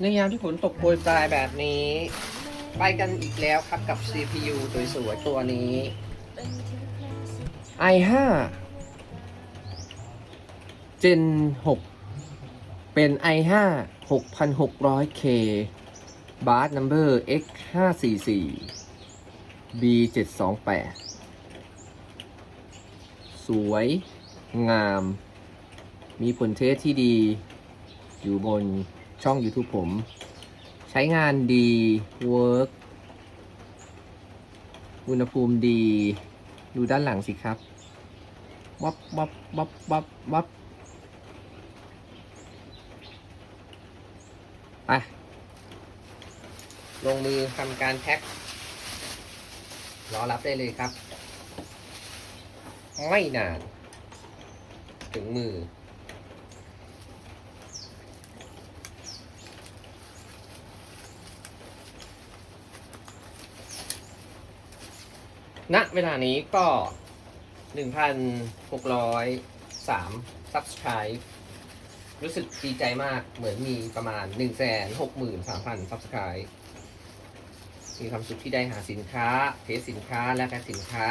ในยามที่ฝนตกโปรยปลายแบบนี้ ไปกันอีกแล้วครับกับ CPU สวยๆตัวนี้ i5 Gen 6 เป็น i5 6600K Bar Number X544 B728 สวย งาม มีผลเทสที่ดี อยู่บน ช่อง YouTube ผม ใช้งานดีเวิร์กอุณหภูมิดี ดูด้านหลังสิครับวับวับวับวับวับไปลงมือทำการแพ็ครอรับได้เลยครับ ไม่นาน ถึงมือ ณเวลานี้ก็ 1,603 subscribe รู้สึกดีใจมากเหมือนมีประมาณ 163,000 subscribe มีความสุขที่ได้หาสินค้า เทสสินค้าและการสินค้า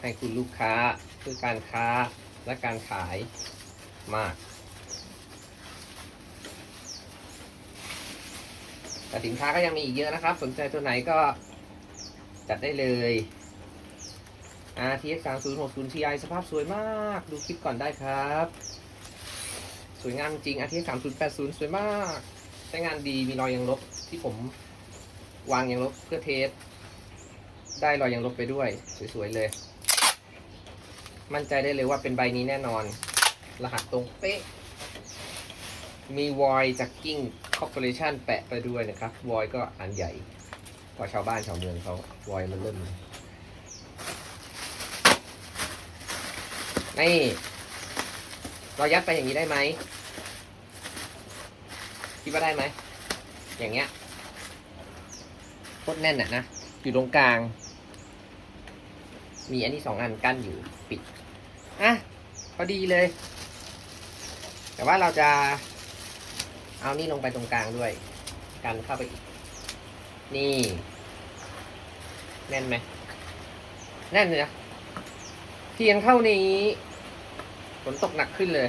ให้คุณลูกค้าเพื่อการค้าและการขายมากแต่สินค้าก็ยังมีอีกเยอะนะครับ สนใจตัวไหนก็จัดได้เลย RTX 3060 Ti สภาพสวยมาก ดูคลิปก่อนได้ครับ สวยงามจริง RTX 3080 สวยมาก ใช้งานดีมีรอยยางลบที่ผมวางยางลบเพื่อเทส ได้รอยยางลบไปด้วย สวยๆเลย มั่นใจได้เลยว่าเป็นใบนี้แน่นอน รหัสตรงเป๊ะ มีวอยจากกิ้งคอร์ปอเรชันแปะไปด้วยนะครับ วอยก็อันใหญ่กว่าชาวบ้านชาวเมืองเขาวอยมันเริ่ม นี่ เรายัดไปอย่างนี้ได้ไหมคิดว่าได้ไหม อย่างเงี้ยโคตรแน่นอะนะ อยู่ตรงกลาง มีอันนี้สองอันกั้นอยู่ปิด อะ พอดีเลย แต่ว่าเราจะเอานี่ลงไปตรงกลางด้วย กันเข้าไปอีก นี่ แน่นไหม แน่นเลยนะเทียนเข้านี้ นตกหนักขึ้นเลย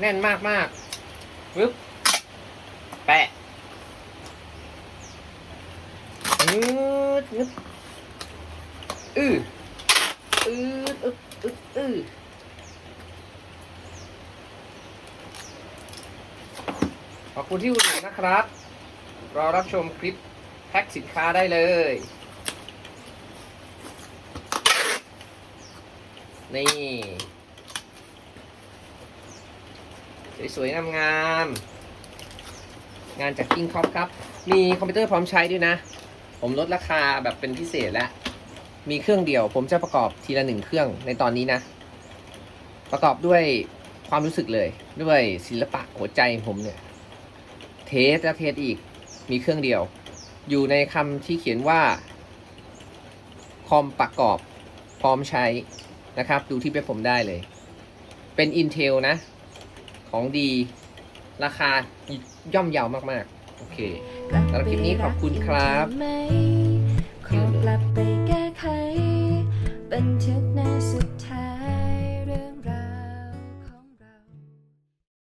แน่นมากมากปึ๊บแปะงืดงึดอืออืดอึดอึดอือขอบคุณที่อุดหนุนนะครับ รอรับชมคลิปแพ็คสินค้าได้เลย นี่ สวยๆงามๆงานจาก King Cop ครับ มีคอมพิวเตอร์พร้อมใช้ด้วยนะ ผมลดราคาแบบเป็นพิเศษแล้ว มีเครื่องเดียว ผมจะประกอบทีละหนึ่งเครื่องในตอนนี้นะ ประกอบด้วยความรู้สึกเลยด้วยศิลปะหัวใจผมเนี่ย เทสและเทสอีกมีเครื่องเดียว อยู่ในคำที่เขียนว่าคอมประกอบพร้อมใช้นะครับ ดูที่เว็บผมได้เลย เป็น Intel นะ ของดี ราคาย่อมเยาวมากๆ โอเค สำหรับคลิปนี้ขอบคุณครับ ขอกลับไป